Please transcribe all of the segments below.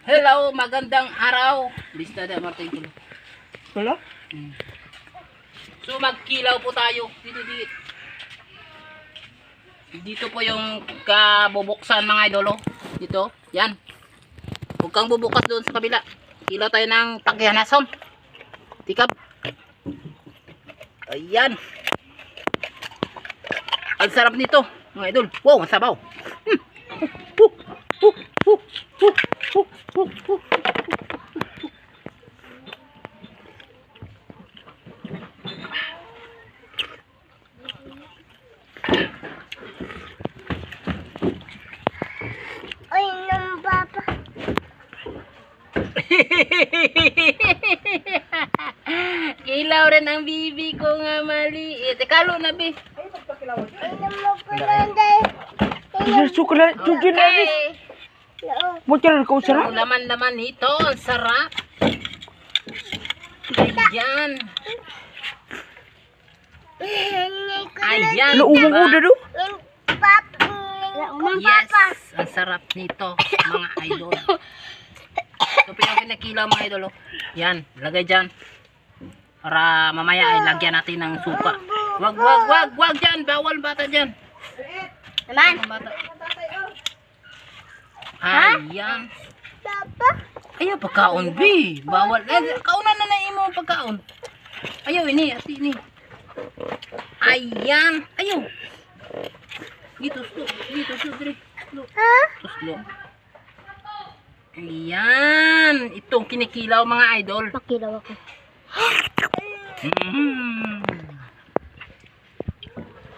Hello, magandang araw. Lista na Martin Kulo. Wala? Hmm. So magkilaw po tayo dito dito. Dito po yung kabubuksan mga idolo. Dito, yan. Huwag kang bubukas doon sa kabila. Kilaw tayo ng tagyanason. Tikap. Ayan. Ang sarap nito, mga idol. Wow, ang sabaw. Hmm. Kilaw rin ang bibi ko nga maliit. Eh, kalo na, be. Ay. Isa sukla, sukla na ni. Okay. Loo. Mo ko Ang sarap. laman-laman. Ang sarap. Ayan. Ayan. Lo umong diba? do. Yung papa. Yung Yes. Ang sarap nito, mga idol. So, pinang pinakilaw mga idol. oh. Yan. Lagay dyan. Para mamaya ay lagyan natin ng suka. Wag, wag, wag, wag dyan. Bawal bata dyan. Naman. Bata. Ayan. Ayaw, pagkaon, B. Bawal. Eh, kaunan na na imo pagkaon. Ayaw, ini. Ati, ini. Ayan. Ayaw. Dito, sto. Dito, sto. Dire. Sto. Ha? Ayan. Itong kinikilaw mga idol. Makilaw ako. Mm.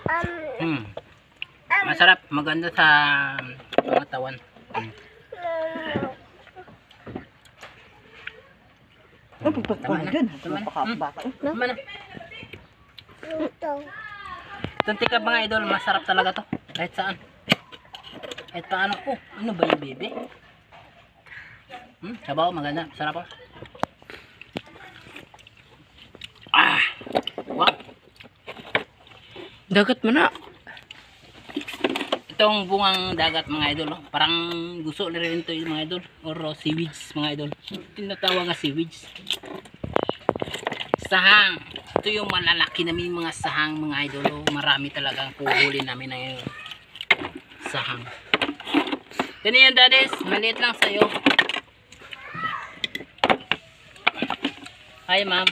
Um, Mm. Masarap. Maganda sa mga tawan. Mm. Ano pagpapala dyan? Tama na. ito. Itong tikab mga idol, masarap talaga to. Kahit saan. Kahit paano. Oh, ano ba yung bebe? Hmm, sabaw, maganda. Sarap oh. Ah! Wow! Dagat man na. Itong bungang dagat mga idol, oh. parang gusto na rin ito yung mga idol. Or oh, seaweeds mga idol. Tinatawag nga seaweeds. Sahang. Ito yung malalaki namin mga sahang mga idol. oh. Marami talagang puhuli namin na yun. Sahang. Ganyan yan daddies. Maliit lang sa'yo. Hi ma'am.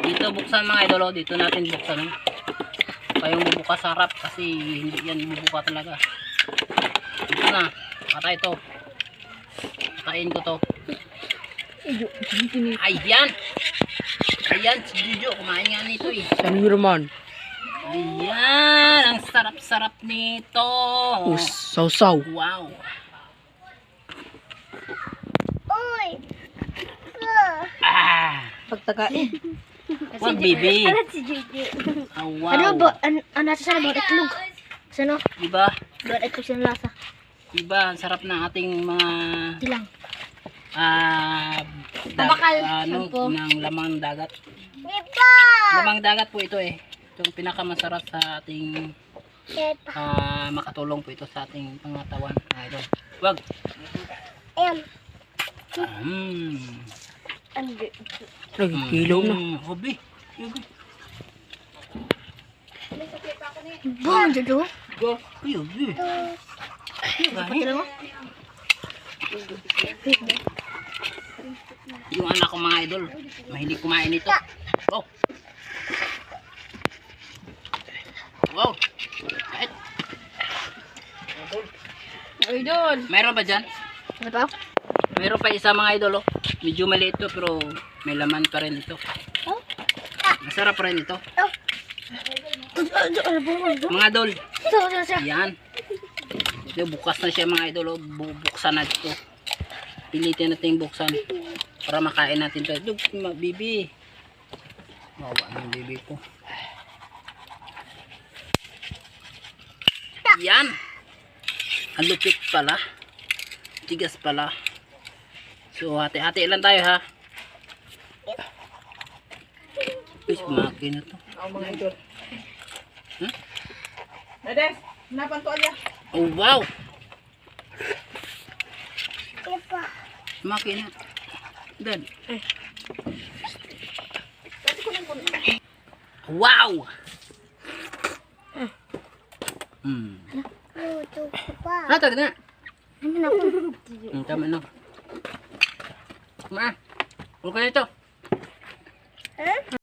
Dito buksan mga idol. oh. Dito natin buksan. oh. Kayong bubuka sa harap kasi hindi yan bubuka talaga. Ito na. Patay to. Patayin ko to. Ayan. Ayan, si Jojo. Kumain nga nito eh. Saniro man. Ayan. Ang sarap-sarap nito. Us, saw-saw. Wow. Uy. Ah. Ah. Pagtagain. Wag bibi. Ano si Gigi? Ah, wow. Ano ba? An ano sa sana ba? Itlog. Sano? Diba? Ba itlog sa lasa. Diba? Ang sarap ng ating mga Tilang. ah Tabakal, ano, sampo. ng lamang dagat. Iba! Lamang dagat po ito eh. Itong pinakamasarap sa ating Iba. ah, makatulong po ito sa ating pangatawan. Ah, ito. Wag. Ayan. Hmm. Andi. Lagi kilaw na. Hmm. Hobi. Bong, Jojo. Go. Patilang mo? Yung anak ko mga idol, mahilig kumain nito. Wow. Wow. Kahit. Idol. Mayroon ba dyan? Ano pa? Mayroon pa isa mga idol oh. Medyo maliit to pero may laman pa rin ito. Oh. Masarap pa rin ito. Oh. Mga idol, Ito, ito, ito. yan. Ito, bukas na siya mga idol. Oh. Bubuksan na ito. Pilitin natin buksan. Para makain natin to. Ito, ma- bibi. Mawa ng bibi ko. Yan. Ang lupit pala. Tigas pala. So, hati-hati lang tayo ha. Uy, sumaki na to. Oo, mga idol. Hmm? Dades, hanapan. Oh, wow! Ipa. Sumaki na. Dad. Eh. Wow! Eh. Hmm. Ah, ano? Ano? Ano? Ano? Ano? Ano? Ano? Ano? Ano? Ano? Ano? Ma, okay na ito. Eh?